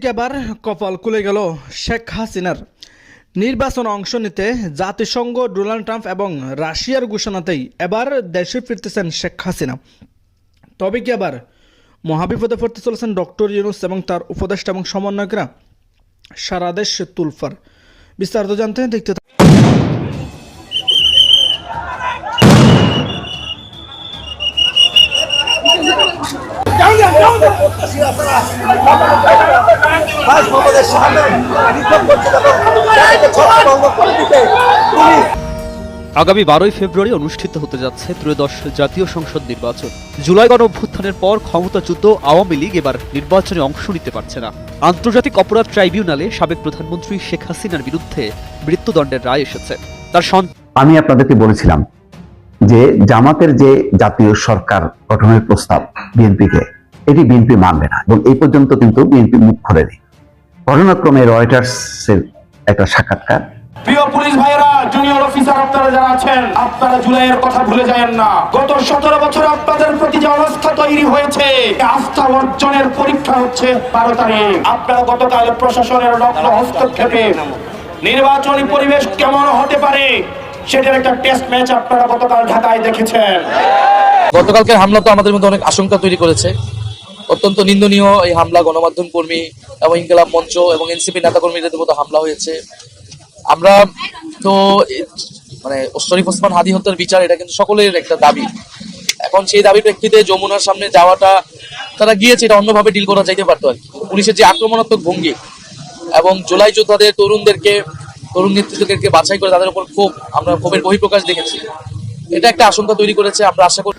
এদিকে কপাল খুলে গেল শেখ হাসিনার। নির্বাচন অংশ নিতে জাতিসংঘ, ডোনাল্ড ট্রাম্প এবং রাশিয়ার ঘোষণাতেই এবার দেশে ফিরতেছেন শেখ হাসিনা। তবে কি আবার মহাবিপদে পড়তে চলেছেন ডক্টর ইউনুস এবং তার উপদেষ্টা এবং সমন্বয়করা? সারাদেশ তুলফার। বিস্তারিত জানতে দেখতে আগামী বারোই ফেব্রুয়ারি অনুষ্ঠিত হতে যাচ্ছে ত্রয়োদশ জাতীয় সংসদ নির্বাচন। জুলাই গণ অভ্যুত্থানের পর ক্ষমতাচ্যুত আওয়ামী লীগ এবার নির্বাচনে অংশ নিতে পারছে না। আন্তর্জাতিক অপরাধ ট্রাইব্যুনালে সাবেক প্রধানমন্ত্রী শেখ হাসিনার বিরুদ্ধে মৃত্যুদণ্ডের রায় এসেছে। তার আমি আপনাদেরকে বলেছিলাম যে জামাতের যে জাতীয় সরকার গঠনের প্রস্তাব বিএনপিকে এটি বিএনপি মানবে না এবং এই পর্যন্ত কিন্তু বিএনপি মুখ খোলেনি। ঘটনাক্রমে রয়টার্সের একটা সাক্ষাৎকার। প্রিয় পুলিশ ভাইয়েরা জুনিয়র অফিসার আপনারা যারা আছেন আপনারা জুলাইয়ের কথা ভুলে যায়েন না। গত সতেরো বছর আপনাদের প্রতি যে অবস্থা তৈরি হয়েছে আস্থা অর্জনের পরীক্ষা হচ্ছে বারো তারিখ। আপনারা গতকাল প্রশাসনের নগ্ন হস্তক্ষেপে নির্বাচনী পরিবেশ কেমন হতে পারে সেটার একটা টেস্ট ম্যাচ আপনারা গতকাল ঢাকায় দেখেছেন। গতকালকের হামলা তো আমাদের মধ্যে অনেক আশঙ্কা তৈরি করেছে। অত্যন্ত নিন্দনীয় এই হামলা গণমাধ্যম কর্মী এবং ইনকলাব মঞ্চ এবং এনসিপি নেতাকর্মীদের মতো হামলা হয়েছে। আমরা তো মানে শরীফ ওসমান হাদি হত্যার বিচার, এটা কিন্তু সকলের একটা দাবি। এখন সেই দাবির প্রেক্ষিতে যমুনার সামনে যাওয়াটা, তারা গিয়েছে, এটা অন্যভাবে ডিল করা যাইতে পারতো আর কি। পুলিশের যে আক্রমণাত্মক ভঙ্গি এবং জুলাই যোদ্ধাদের তরুণদেরকে, তরুণ নেতৃত্বদেরকে বাছাই করে তাদের উপর ক্ষোভ, আমরা ক্ষোভের বহিঃপ্রকাশ দেখেছি। এটা একটা আশঙ্কা তৈরি করেছে, আমরা আশা করি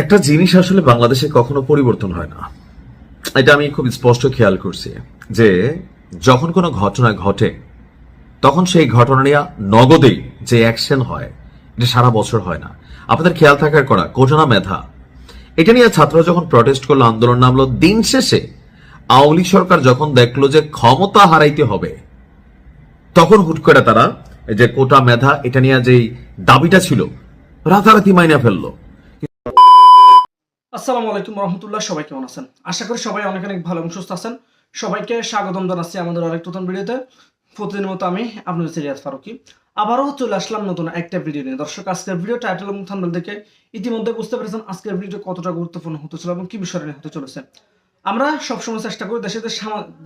একটা জিনিস আসলে বাংলাদেশে কখনো পরিবর্তন হয় না। এটা আমি খুব স্পষ্ট খেয়াল করছি যে যখন কোনো ঘটনা ঘটে, তখন সেই ঘটনা নিয়ে নগদেই যে অ্যাকশন হয়, এটা সারা বছর হয় না। আপনাদের খেয়াল থাকার করা, কোটনা মেধা, এটা নিয়ে ছাত্ররা যখন প্রটেস্ট করল, আন্দোলন নামলো, দিন শেষে আওয়ামী লীগ সরকার যখন দেখল যে ক্ষমতা হারাইতে হবে, তখন হুট করে তারা যে কোটা মেধা, এটা নিয়ে যে দাবিটা ছিল, রাতারাতি মাইনা ফেলল। আসসালামু আলাইকুম রহমতুল্লাহ, সবাই কেমন আছেন? আশা করি সবাই অনেক অনেক ভালো এবং সুস্থ আছেন। সবাইকে স্বাগতম জানাচ্ছি আমাদের আরেক নতুন ভিডিওতে। প্রতিদিনের মতো আমি আপনাদের সিরিয়াস ফারুকি। আবারও চলে আসলাম নতুন একটা ভিডিও নিয়ে। দর্শক, আজকের ভিডিও টাইটেল এবং থাম্বনেল দেখে ইতিমধ্যে বুঝতে পেরেছেন আজকের ভিডিও কতটা গুরুত্বপূর্ণ হতে চলে এবং কি বিষয় নিয়ে হতে চলেছে। আমরা সবসময় চেষ্টা করি দেশে যে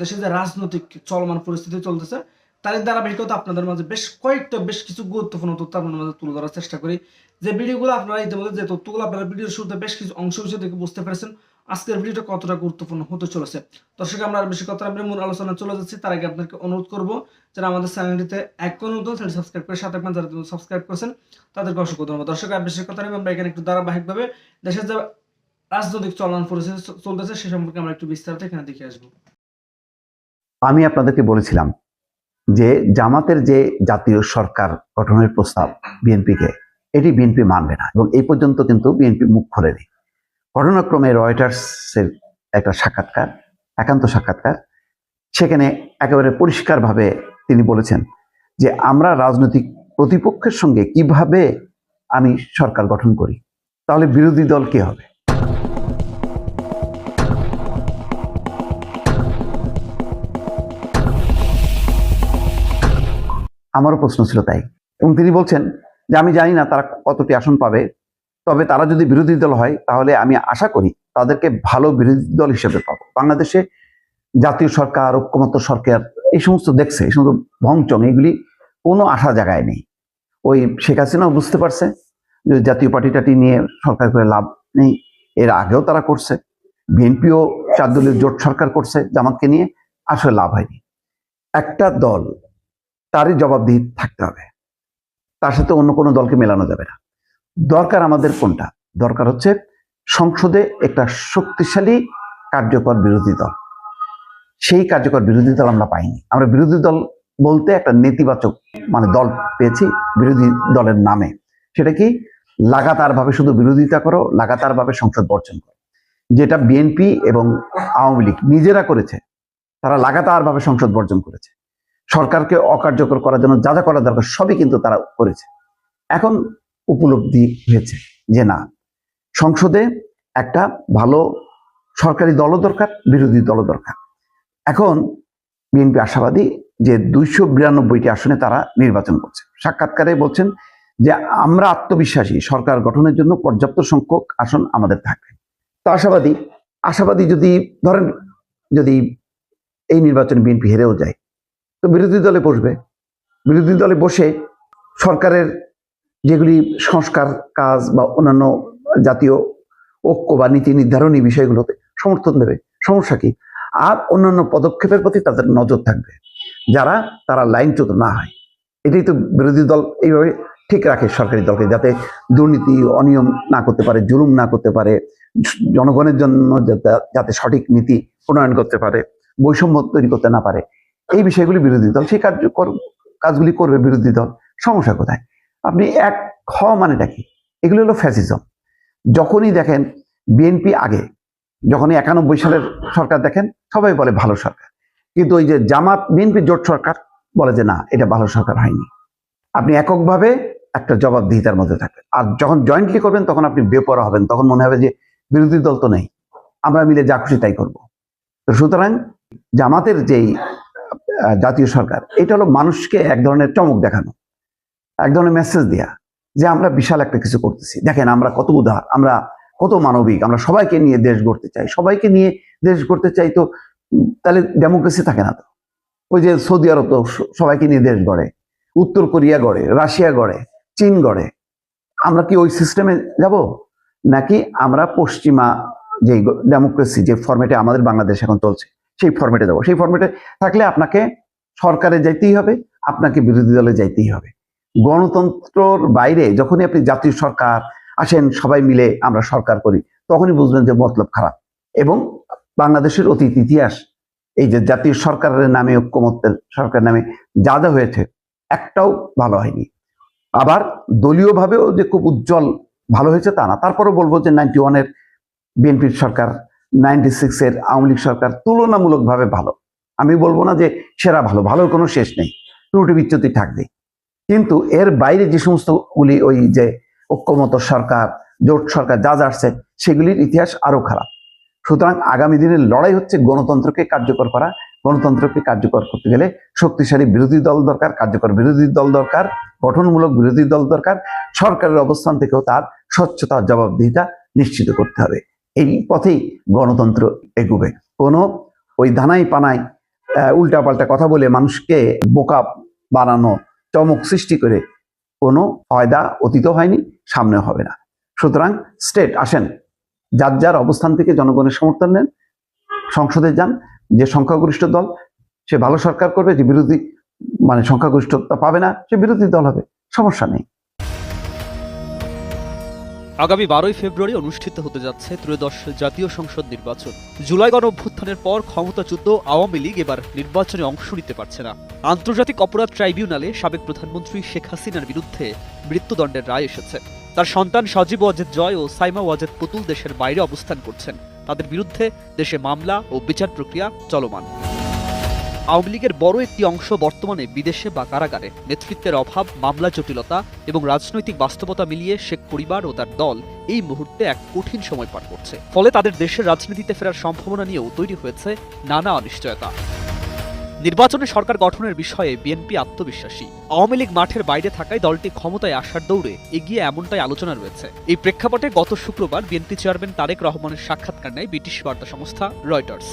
দেশে যে রাজনৈতিক চলমান পরিস্থিতি চলতেছে তার ধারাবাহিকতা আপনাদের মাঝে বেশ কয়েকটা বেশ কিছু গুরুত্বপূর্ণ তথ্য আপনাদের মাঝে তুলে ধরার চেষ্টা করি। যে ভিডিওগুলো আপনারা ইতিমধ্যে, যে তথ্যগুলো আপনারা ভিডিওর শুরুতে বেশ কিছু অংশ বিষয় দেখে বুঝতে পেরেছেন, আজকের ভিডিওটা কতটা গুরুত্বপূর্ণ হতে চলেছে। দর্শক, আমরা বেশি কথা আমরা মূল আলোচনা চলে যাচ্ছি। তার আগে আপনাকে অনুরোধ করব, যারা আমাদের চ্যানেলটিতে এক কোন নতুন চ্যানেল সাবস্ক্রাইব করে সাথে থাকবেন, যারা সাবস্ক্রাইব করেছেন, তাদেরকে অসংখ্য ধন্যবাদ। দর্শক, আর বেশি কথা আমরা এখানে একটু ধারাবাহিকভাবে দেশের যে রাজনৈতিক চলমান পরিস্থিতি চলতেছে, সে সম্পর্কে আমরা একটু বিস্তারিত এখানে দেখে আসব। আমি আপনাদেরকে বলেছিলাম যে জামাতের যে জাতীয় সরকার গঠনের প্রস্তাব বিএনপিকে, এটি বিএনপি মানবে না এবং এই পর্যন্ত কিন্তু বিএনপি মুখ খোলেনি। ঘটনাক্রমে রয়টার্সের একটা সাক্ষাৎকার, একান্ত সাক্ষাৎকার, সেখানে একেবারে পরিষ্কারভাবে তিনি বলেছেন যে, আমরা রাজনৈতিক প্রতিপক্ষের সঙ্গে কীভাবে আমি সরকার গঠন করি, তাহলে বিরোধী দল কে হবে? আমারও প্রশ্ন ছিল তাই। এবং তিনি বলছেন যে, আমি জানি না তারা কতটি আসন পাবে, তবে তারা যদি বিরোধী দল হয়, তাহলে আমি আশা করি তাদেরকে ভালো বিরোধী দল হিসেবে পাবো। বাংলাদেশে জাতীয় সরকার, ঐক্যমত্য সরকার, এই সমস্ত দেখছে, এই সমস্ত ভংচং, এগুলি কোনো আশা জায়গায় নেই। ওই শেখ হাসিনাও বুঝতে পারছে যে, জাতীয় পার্টি টাটি নিয়ে সরকার করে লাভ নেই, এর আগেও তারা করছে। বিএনপিও চার দলীয় জোট সরকার করছে জামাতকে নিয়ে, আসলে লাভ হয়নি। একটা দল তারই জবাবদিহি থাকতে হবে। তার সাথে অন্য কোনো দলকে মেলানো যাবে না। দরকার আমাদের কোনটা? দরকার হচ্ছে সংসদে একটা শক্তিশালী কার্যকর বিরোধী দল। সেই কার্যকর বিরোধী দল আমরা পাইনি। আমরা বিরোধী দল বলতে একটা নেতিবাচক মানে দল পেয়েছি বিরোধী দলের নামে। সেটা কি? লাগাতারভাবে শুধু বিরোধিতা করো, লাগাতারভাবে সংসদ বর্জন করো। যেটা বিএনপি এবং আওয়ামী লীগ নিজেরা করেছে, তারা লাগাতারভাবে সংসদ বর্জন করেছে। সরকারকে অকার্যকর করার জন্য যা যা করা দরকার সবই কিন্তু তারা করেছে। এখন উপলব্ধি হয়েছে যে না, সংসদে একটা ভালো সরকারি দলও দরকার, বিরোধী দলও দরকার। এখন বিএনপি আশাবাদী যে দুইশো বিরানব্বইটি আসনে তারা নির্বাচন করছে। সাক্ষাৎকারে বলছেন যে আমরা আত্মবিশ্বাসী, সরকার গঠনের জন্য পর্যাপ্ত সংখ্যক আসন আমাদের থাকবে। তো আশাবাদী আশাবাদী যদি, ধরেন যদি এই নির্বাচনে বিএনপি হেরেও যায় তো বিরোধী দলে বসবে। বিরোধী দলে বসে সরকারের যেগুলি সংস্কার কাজ বা অন্যান্য জাতীয় ঐক্য বা নীতি নির্ধারণী বিষয়গুলোতে সমর্থন দেবে। সমস্যা কি? আর অন্যান্য পদক্ষেপের প্রতি তাদের নজর থাকবে। যারা, তারা লাইনচ্যুত না হয়। এটাই তো বিরোধী দল এইভাবে ঠিক রাখে সরকারি দলকে, যাতে দুর্নীতি, অনিয়ম না করতে পারে, জুলুম না করতে পারে, জনগণের জন্য যাতে- যাতে সঠিক নীতি প্রণয়ন করতে পারে, বৈষম্য তৈরি করতে না পারে এই বিষয়গুলি বিরোধী দল, সেই কার্যকর কাজগুলি করবে বিরোধী দল। সমস্যা কোথায়? আপনি এক খ মানেটা কি? এগুলো হলো ফ্যাসিজম যখনই দেখেন বিএনপি আগে, যখনই একানব্বই সালের সরকার দেখেন, সবাই বলে ভালো সরকার। কিন্তু ওই যে জামাত বিএনপি জোট সরকার বলে যে না, এটা ভালো সরকার হয়নি। আপনি এককভাবে একটা জবাবদিহিতার মধ্যে থাকবেন। আর যখন জয়েন্টলি করবেন, তখন আপনি বেপরা হবেন। তখন মনে হবে যে বিরোধী দল তো নেই। আমরা মিলে যা খুশি তাই করব। তো সুতরাং জামাতের যেই জাতীয় সরকার। এটা হলো মানুষকে এক ধরনের চমক দেখানো, এক ধরনের মেসেজ দেয়া যে আমরা বিশাল একটা কিছু করতেছি। দেখেন আমরা কত উদার, আমরা কত মানবিক, আমরা সবাইকে নিয়ে দেশ গড়তে চাই, সবাইকে নিয়ে দেশ গড়তে চাই তো তাহলে ডেমোক্রেসি থাকে না তো। ওই যে সৌদি আরব তো সবাইকে নিয়ে দেশ গড়ে, উত্তর কোরিয়া গড়ে, রাশিয়া গড়ে, চীন গড়ে। আমরা কি ওই সিস্টেমে যাব? নাকি আমরা পশ্চিমা যে ডেমোক্রেসি যে ফর্মেটে আমাদের বাংলাদেশ এখন চলছে সেই ফরম্যাটে যাব সেই ফরম্যাটে থাকলে আপনাকে সরকারে যাইতেই হবে, আপনাকে বিরোধী দলে যাইতেই হবে। গণতন্ত্রর বাইরে যখনই আপনি জাতীয় সরকার আসেন, সবাই মিলে আমরা সরকার করি, তখনই বুঝবেন যে মতলব খারাপ। এবং বাংলাদেশের অতীত ইতিহাস, এই যে জাতীয় সরকারের নামে, ঐক্যমত্যের সরকার নামে যা যা হয়েছে, একটাও ভালো হয়নি। আবার দলীয়ভাবেও যে খুব উজ্জ্বল ভালো হয়েছে তা না। তারপরে বলব যে নাইনটি ওয়ানের বিএনপির সরকার নাইনটি সিক্সের আওয়ামী লীগ সরকার তুলনামূলকভাবে ভালো। আমি বলব না যে সেরা ভালো, ভালোর কোনো শেষ নেই। ত্রুটি বিচ্যুতি থাকবে কিন্তু এর বাইরে যে সমস্তগুলি ওই যে ঐক্যমত সরকার, জোট সরকার যা যা আসছে, সেগুলির ইতিহাস আরও খারাপ। সুতরাং আগামী দিনের লড়াই হচ্ছে গণতন্ত্রকে কার্যকর করা, গণতন্ত্রকে কার্যকর করতে গেলে শক্তিশালী বিরোধী দল দরকার, কার্যকর বিরোধী দল দরকার, গঠনমূলক বিরোধী দল দরকার, সরকারের অবস্থান থেকেও তার স্বচ্ছতা, জবাবদিহিতা নিশ্চিত করতে হবে। এই পথেই গণতন্ত্র এগুবে। কোনো ওই ধানাই পানাই উল্টাপাল্টা কথা বলে মানুষকে বোকা বানানো, চমক সৃষ্টি করে কোনো ফয়দা অতীত হয়নি, সামনে হবে না। সুতরাং স্টেট আসেন, যার যার অবস্থান থেকে জনগণের সমর্থন নেন, সংসদে যান, যে সংখ্যাগরিষ্ঠ দল, সে ভালো সরকার করবে, যে বিরোধী মানে সংখ্যাগরিষ্ঠতা পাবে না, সে বিরোধী দল হবে, সমস্যা নেই। আগামী বারোই ফেব্রুয়ারি অনুষ্ঠিত হতে যাচ্ছে ত্রয়োদশ জাতীয় সংসদ নির্বাচন। জুলাই গণ অভ্যুত্থানের পর ক্ষমতাচ্যুত আওয়ামী লীগ এবার নির্বাচনে অংশ নিতে পারছে না। আন্তর্জাতিক অপরাধ ট্রাইব্যুনালে সাবেক প্রধানমন্ত্রী শেখ হাসিনার বিরুদ্ধে মৃত্যুদণ্ডের রায় এসেছে। তার সন্তান সজীব ওয়াজেদ জয় ও সাইমা ওয়াজেদ পুতুল দেশের বাইরে অবস্থান করছেন। তাদের বিরুদ্ধে দেশে মামলা ও বিচার প্রক্রিয়া চলমান। আওয়ামী লীগের বড় একটি অংশ বর্তমানে বিদেশে বা কারাগারে। নেতৃত্বের অভাব, মামলা জটিলতা এবং রাজনৈতিক বাস্তবতা মিলিয়ে শেখ পরিবার ও তার দল এই মুহূর্তে এক কঠিন সময় পার করছে। ফলে তাদের দেশের রাজনীতিতে ফেরার সম্ভাবনা নিয়েও তৈরি হয়েছে নানা অনিশ্চয়তা। নির্বাচনে সরকার গঠনের বিষয়ে বিএনপি আত্মবিশ্বাসী। আওয়ামী লীগ মাঠের বাইরে থাকায় দলটি ক্ষমতায় আসার দৌড়ে এগিয়ে এমনটাই আলোচনা রয়েছে। এই প্রেক্ষাপটে গত শুক্রবার বিএনপি চেয়ারম্যান তারেক রহমানের সাক্ষাৎকার নেয় ব্রিটিশ বার্তা সংস্থা রয়টার্স।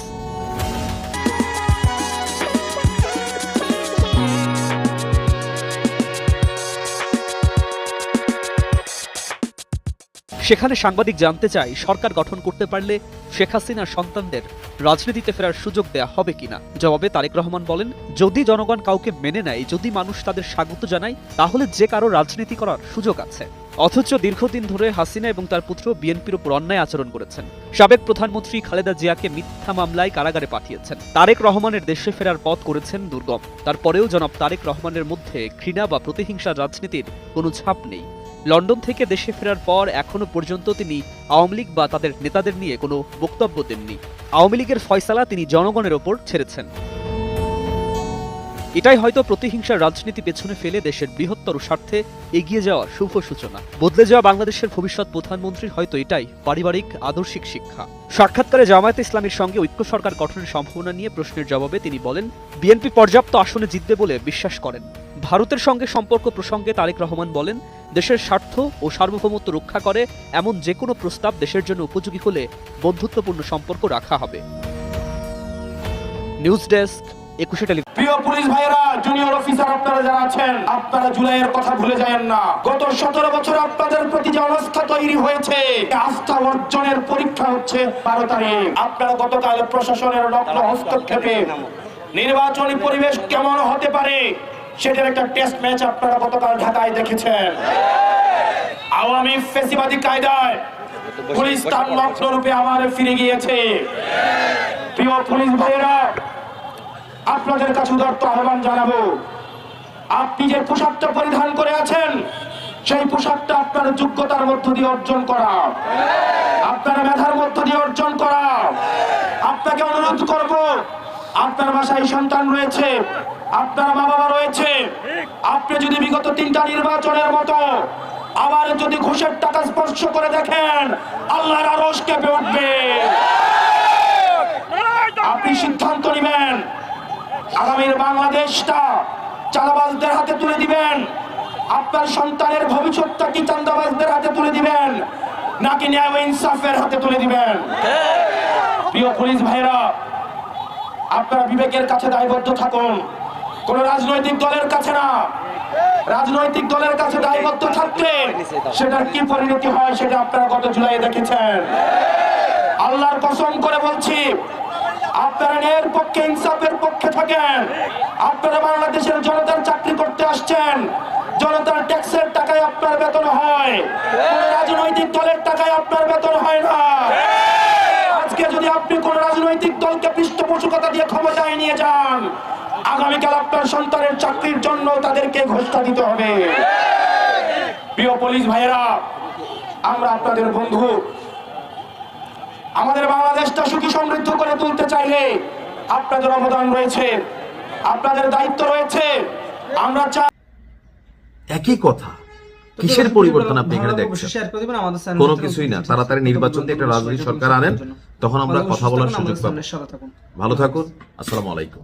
সেখানে সাংবাদিক জানতে চাই সরকার গঠন করতে পারলে শেখ হাসিনার সন্তানদের রাজনীতিতে ফেরার সুযোগ দেয়া হবে কিনা। জবাবে তারেক রহমান বলেন, যদি জনগণ কাউকে মেনে নেয়, যদি মানুষ তাদের স্বাগত জানায়, তাহলে যে কারও রাজনীতি করার সুযোগ আছে। অথচ দীর্ঘদিন ধরে হাসিনা এবং তার পুত্র বিএনপির উপর অন্যায় আচরণ করেছেন। সাবেক প্রধানমন্ত্রী খালেদা জিয়াকে মিথ্যা মামলায় কারাগারে পাঠিয়েছেন। তারেক রহমানের দেশে ফেরার পথ করেছেন দুর্গম। তারপরেও জনাব তারেক রহমানের মধ্যে ঘৃণা বা প্রতিহিংসার রাজনীতির কোনো ছাপ নেই। লন্ডন থেকে দেশে ফেরার পর এখনও পর্যন্ত তিনি আওয়ামী লীগ বা তাদের নেতাদের নিয়ে কোনো বক্তব্য দেননি। আওয়ামী লীগের ফয়সালা তিনি জনগণের ওপর ছেড়েছেন। এটাই হয়তো প্রতিহিংসার রাজনীতি পেছনে ফেলে দেশের বৃহত্তর স্বার্থে এগিয়ে যাওয়ার শুভ সূচনা বদলে যাওয়া বাংলাদেশের ভবিষ্যৎ প্রধানমন্ত্রীর হয়তো এটাই, পারিবারিক, আদর্শিক শিক্ষা। সাক্ষাৎকারে জামায়াতে ইসলামীর সঙ্গে ঐক্য সরকার গঠনের সম্ভাবনা নিয়ে প্রশ্নের জবাবে তিনি বলেন, বিএনপি পর্যাপ্ত আসনে জিতবে বলে বিশ্বাস করেন। ভারতের সঙ্গে সম্পর্ক প্রসঙ্গে তারেক রহমান বলেন, দেশের স্বার্থ ও সার্বভৌমত্ব রক্ষা করে এমন যে কোনো প্রস্তাব দেশের জন্য উপযোগী হলে বন্ধুত্বপূর্ণ সম্পর্ক রাখা হবে। নিউজ ডেস্ক একুশে টেলিভিশন প্রিয় পুলিশ ভাইয়েরা জুনিয়র অফিসার আপনারা যারা আছেন, আপনারা জুলাইয়ের কথা ভুলে যায়েন না। গত সতেরো বছর আপনাদের প্রতি যে অবস্থা তৈরি হয়েছে আস্থা অর্জনের পরীক্ষা হচ্ছে বারো তারিখ। আপনারা গতকাল প্রশাসনের নগ্ন হস্তক্ষেপে নির্বাচনী পরিবেশ কেমন হতে পারে, সেটার একটা টেস্ট ম্যাচ আপনারা গতকাল ঢাকায় দেখেছেন। আওয়ামী ফেসিবাদী কায়দায় পুলিশ তার নগ্ন রূপে আবার ফিরে গিয়েছে। প্রিয় পুলিশ ভাইয়েরা আপনাদের কাছে উদার্ত আহ্বান জানাব। আপনি যে পোশাকটা পরিধান করে আছেন, সেই পোশাকটা আপনার যোগ্যতার মধ্য দিয়ে অর্জন করা। আপনার মেধার মধ্য দিয়ে অর্জন করা। আপনাকে অনুরোধ করব, আপনার বাসায় সন্তান রয়েছে, আপনার মা বাবা রয়েছে, আপনি যদি বিগত তিনটা নির্বাচনের মতো আবার যদি ঘুষের টাকা স্পর্শ করে দেখেন, আল্লাহর আরশ কেঁপে উঠবে। আপনি সিদ্ধান্ত নেবেন আগামীর বাংলাদেশটা চাঁদাবাজদের হাতে তুলে দিবেন। আপনার সন্তানের ভবিষ্যৎটা কি চাঁদাবাজদের হাতে তুলে দিবেন, নাকি ন্যায় ইনসাফের হাতে তুলে দিবেন? প্রিয় পুলিশ ভাইরা আপনারা বিবেকের কাছে দায়বদ্ধ থাকুন। কোন রাজনৈতিক দলের কাছে না। রাজনৈতিক দলের কাছে দায়বদ্ধ থাকলে সেটার কি পরিণতি হয় সেটা আপনারা গত জুলাই দেখেছেন আল্লাহর কসম করে বলছি আপনারা পক্ষে, ইনসাফের পক্ষে থাকেন। আপনারা বাংলাদেশের জনতার চাকরি করতে আসছেন। জনতার ট্যাক্সের টাকায় আপনার বেতন হয়। রাজনৈতিক দলের টাকায় আপনার বেতন হয় না। আজকে যদি আপনি কোন রাজনৈতিক দলকে পৃষ্ঠপোষকতা দিয়ে ক্ষমতায় নিয়ে যান, আগামীকাল আপনার সন্তানের চাকরির জন্য তাদেরকে ঘোষণা দিতে হবে। প্রিয় পুলিশ ভাইয়েরা, আমরা আপনাদের বন্ধু আমাদের বাংলাদেশটা সুখী সমৃদ্ধ করে তুলতে চাইলে আপনাদের অবদান রয়েছে আপনাদের দায়িত্ব রয়েছে। আমরা চাই একই কথা। কিসের পরিবর্তন আপনি এখানে দেখছেন? কোনো কিছুই না। তাড়াতাড়ি নির্বাচন দিয়ে একটা রাজনৈতিক সরকার আনেন তখন আমরা কথা বলার সুযোগ পাবো। ভালো থাকুন। আসসালামু আলাইকুম।